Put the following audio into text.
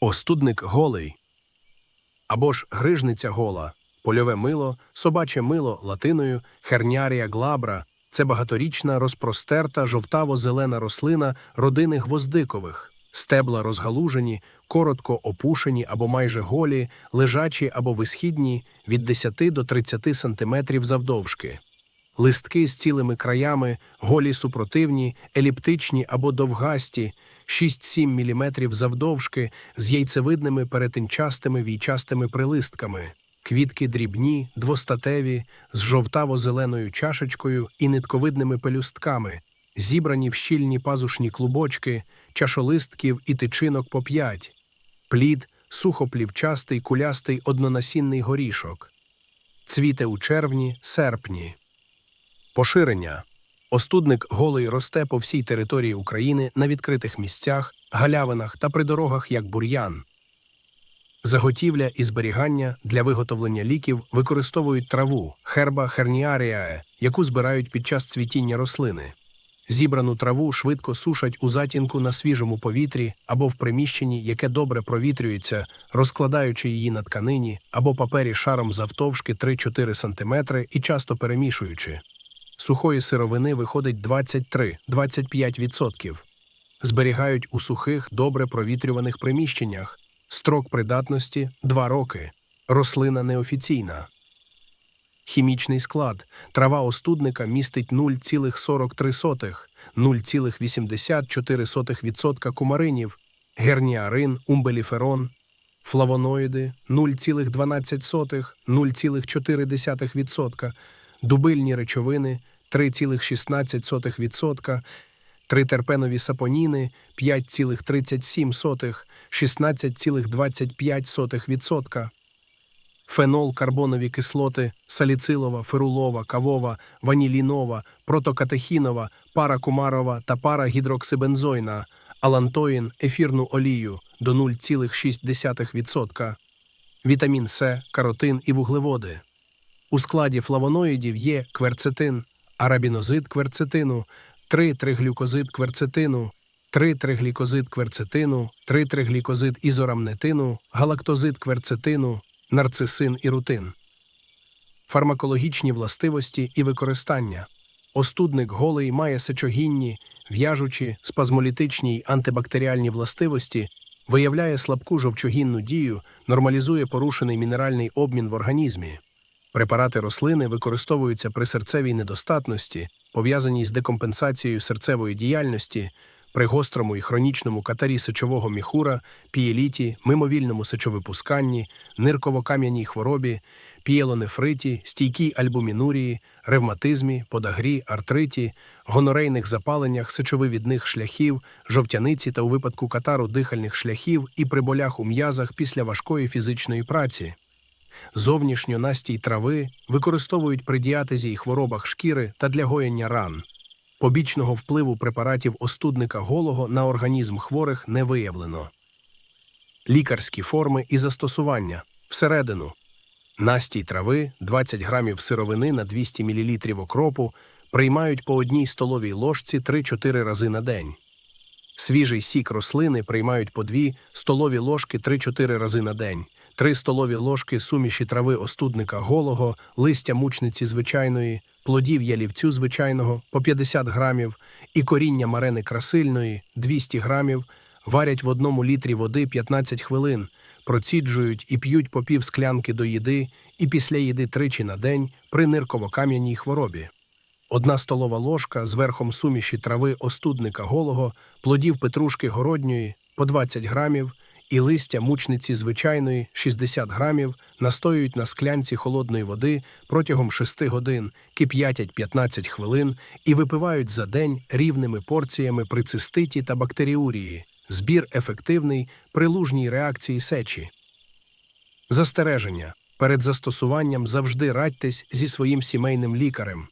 Остудник голий. Або ж грижниця гола, польове мило, собаче мило латиною, хернярія глабра. Це багаторічна розпростерта жовтаво-зелена рослина родини гвоздикових, стебла розгалужені, коротко опушені або майже голі, лежачі або висхідні від 10 до 30 см завдовжки. Листки з цілими краями, голі супротивні, еліптичні або довгасті, 6-7 мм завдовжки з яйцевидними перетинчастими війчастими прилистками. Квітки дрібні, двостатеві, з жовтаво-зеленою чашечкою і нитковидними пелюстками, зібрані в щільні пазушні клубочки, чашолистків і тичинок по п'ять. Плід сухоплівчастий, кулястий однонасінний горішок. Цвіте у червні, серпні. Поширення. Остудник голий росте по всій території України на відкритих місцях, галявинах та при дорогах як бур'ян. Заготівля і зберігання для виготовлення ліків використовують траву херба херніаріае, яку збирають під час цвітіння рослини. Зібрану траву швидко сушать у затінку на свіжому повітрі або в приміщенні, яке добре провітрюється, розкладаючи її на тканині або папері шаром завтовшки 3-4 см і часто перемішуючи. Сухої сировини виходить 23-25%. Зберігають у сухих, добре провітрюваних приміщеннях. Строк придатності 2 роки. Рослина неофіційна. Хімічний склад. Трава остудника містить 0,43, 0,84% кумаринів, герніарин, умбеліферон, флавоноїди 0,12, 0,4%, дубильні речовини 3,16%, тритерпенові сапоніни 5,37%, 16,25%, фенол, карбонові кислоти, саліцилова, ферулова, кавова, ванілінова, протокатехінова, паракумарова та парагідроксибензойна, алантоїн, ефірну олію до 0,6%, вітамін С, каротин і вуглеводи. У складі флавоноїдів є кверцетин, арабінозид кверцетину, 3-триглюкозид кверцетину, 3-триглікозид кверцетину, 3-триглікозид ізорамнетину, галактозид кверцетину, нарцисин і рутин. Фармакологічні властивості і використання. Остудник голий має сечогінні, в'яжучі, спазмолітичні й антибактеріальні властивості, виявляє слабку жовчогінну дію, нормалізує порушений мінеральний обмін в організмі. Препарати рослини використовуються при серцевій недостатності, пов'язаній з декомпенсацією серцевої діяльності, при гострому і хронічному катарі сечового міхура, пієліті, мимовільному сечовипусканні, нирково-кам'яній хворобі, пієлонефриті, стійкій альбумінурії, ревматизмі, подагрі, артриті, гонорейних запаленнях сечовивідних шляхів, жовтяниці та у випадку катару дихальних шляхів і при болях у м'язах після важкої фізичної праці. Зовнішньо настій трави використовують при діатезі й хворобах шкіри та для гоєння ран. Побічного впливу препаратів остудника голого на організм хворих не виявлено. Лікарські форми і застосування всередину. Настій трави 20 грамів сировини на 200 мл окропу приймають по одній столовій ложці 3-4 рази на день. Свіжий сік рослини приймають по 2 столові ложки 3-4 рази на день. 3 столові ложки суміші трави остудника голого, листя мучниці звичайної, плодів ялівцю звичайного по 50 грамів і коріння марени красильної 200 грамів, варять в одному літрі води 15 хвилин, проціджують і п'ють по пів склянки до їди і після їди тричі на день при нирково-кам'яній хворобі. Одна столова ложка з верхом суміші трави остудника голого, плодів петрушки городньої по 20 грамів і листя мучниці звичайної 60 грамів настоюють на склянці холодної води протягом 6 годин, кип'ятять 15 хвилин і випивають за день рівними порціями при циститі та бактеріурії. Збір ефективний при лужній реакції сечі. Застереження. Перед застосуванням завжди радьтесь зі своїм сімейним лікарем.